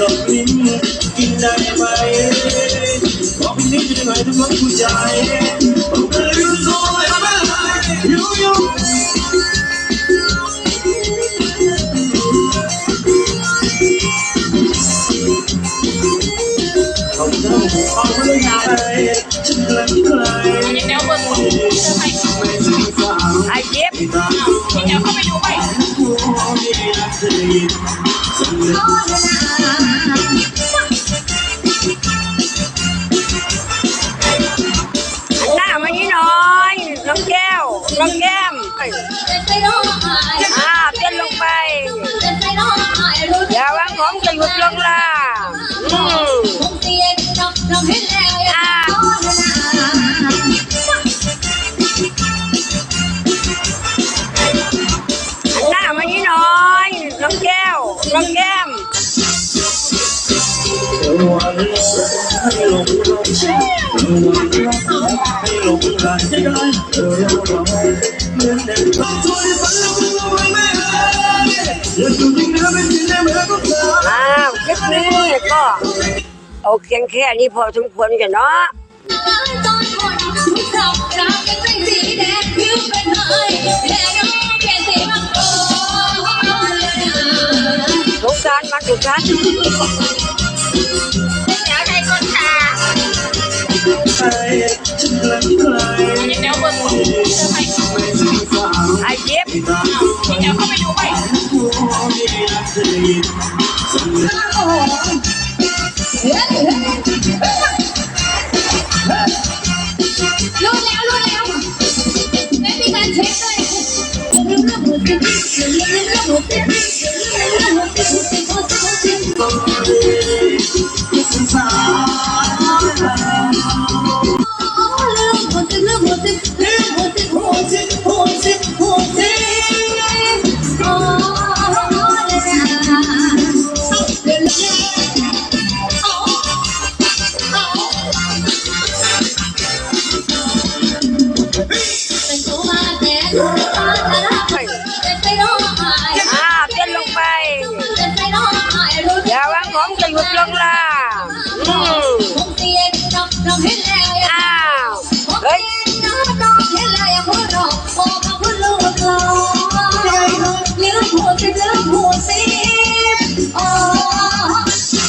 ลบลิ้นกินได้ไหมบอกพี่นิดจะหน่อยทุกคนผู้ใจผมเคยรู้ตัวไม่อยู่อยู่เขาเดินเขาไม่ได้ฉันกลังไกลอันนี้แนวเบอร์หนึ่เธอไปไอ้เย็บที่ตาพี่แนวเข้าไปดูไป วน้องแก้มอ่าเต้นลงไปอย่าวางของจะหยุดลงล่ะอืมหน้ามานี่ หลงรักวันให้หลงรักจะได้เออเราเหมือนเด็กต้องช่วยฝันแล้วก็ไม่ได้อย่าสูดยิ่งนะเป็นที่ไหนเหมือนกับเธออ้าวคลิปนี้ก็เอาเพียงแค่นี้พอสมควรกันเนาะสงสารมันทุกท่าย ใครฉันกลังไกลอันนี้แนวเบอร์หนึ่งเจอใครไอ้เย็บที่ตาพี่แนวเข้าไปดูไป ลี้ยงหัวสิเลี้ยงหัวสิ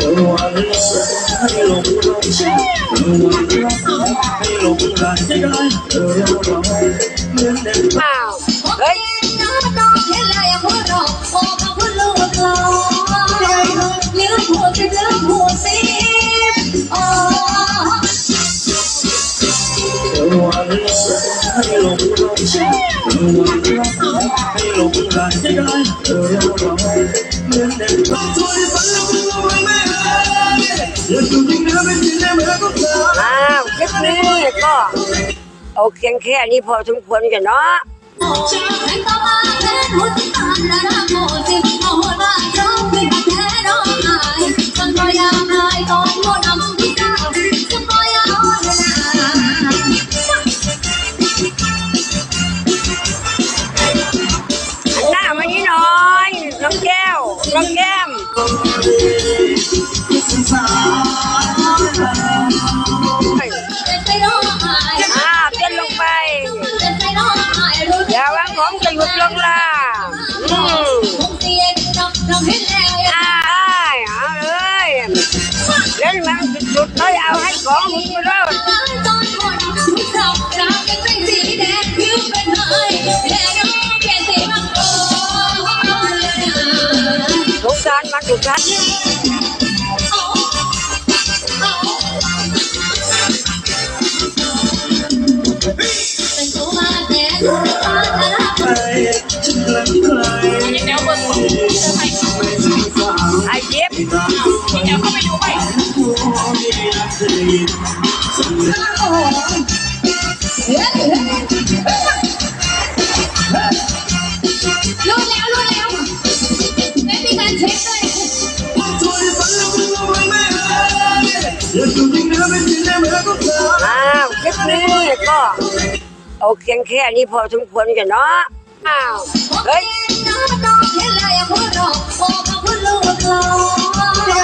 โอ้วันให้หลงรัก ห้หลงรักจะได้เออเราเหมือนเด็กต้องช่วยฝันแล้วก็ไม่ได้อย่าสูยิ่งนะเป็นที่ไหนเหมือนกับเธออ้าวคลิปนี้ก็เอาเพียงแค่นี้พอสมควรกันเนาะเป็นตัวมาเล่นหัวใจตาละละโมจิโอ้บ้าร้องไม่าแค่ร้องไห้ฉันก็อยากได้ตอนโมนำ อย่าวางของจะหยุดลงล่ะอืมคงเตียนเราเราเห็นาพี่แนวเข้าไปดูไปหัวมีรักเธอสำนึกรู้แล้วรู้แล้วไม่มีการเช็คเลยช่วยฝันแล้วก็ไม่ได้อย่าสูดยิ่งนะเป็นที่ไหนเหมือนกับเธออ้าวคลิปนี้ก็เอาเพียงแค่นี้พอสมควรกันเนาะอ้าวเฮ้ยน้องน้องเห็นแล้วอย่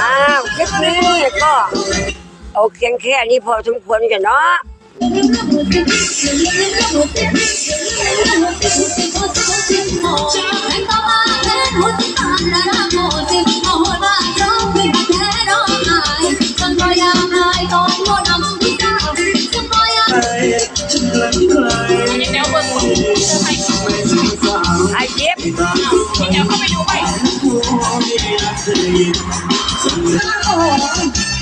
อาวคลิปนี้ก็เอาเพียงแค่นี้พอสมควรกันเนาะ สวัสดีครับ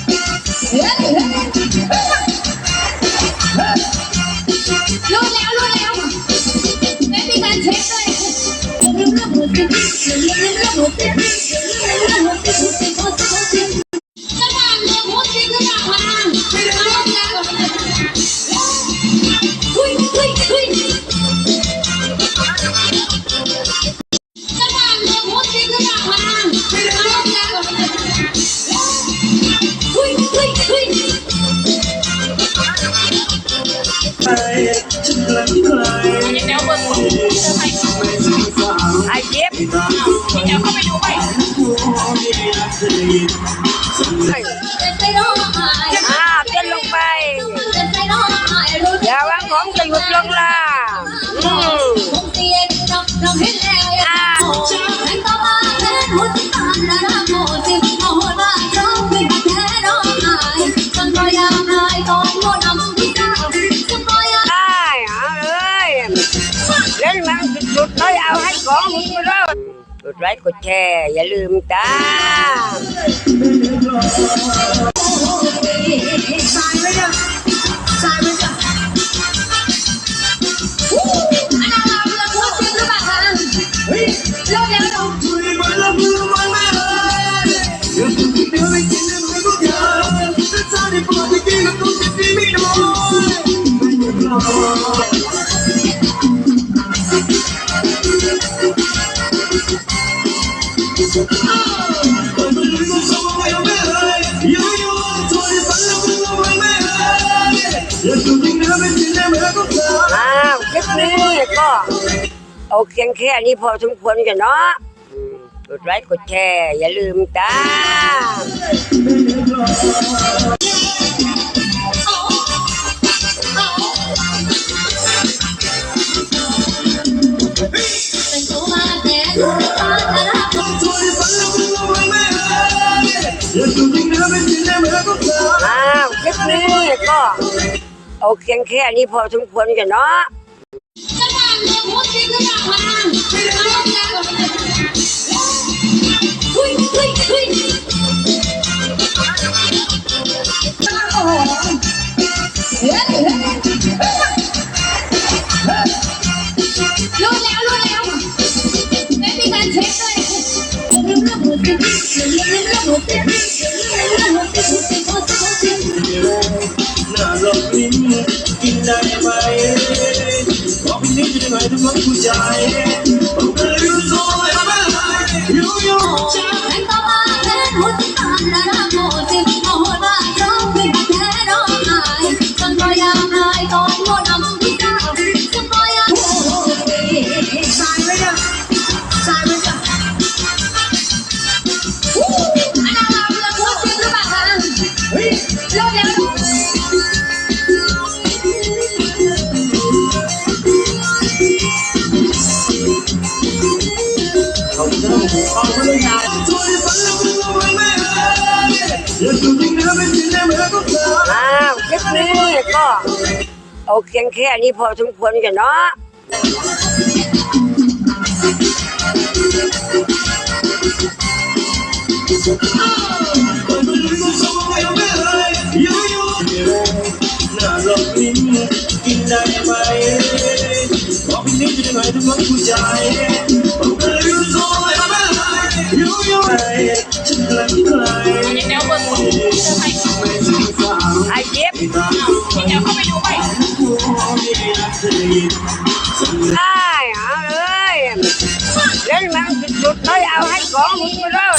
à trên lông bay. Dạ bán món tùy một lông là. À lên mang chuột tới ao hết con rồi đó. ไลค์กดแชร์อย่าลืมจ้า อ้าวคลิปนี้ก็โอเคแค่นี้พอสมควรกันเนาะกดไลค์กดแชร์อย่าลืมจ้า นี่ก็เอาเพียงแค่นี้พอสมควรกันเนาะรู้แล้วรู้แล้วไม่มีการเช็คเลย जाए भाई अपनी जगह तुम खुद जाए เอาเพียงแค่นี้พอสมควรกันเนาะ ได้เอาเลยเล่นมันจุดๆเลยเอาให้ของมึงไปเลย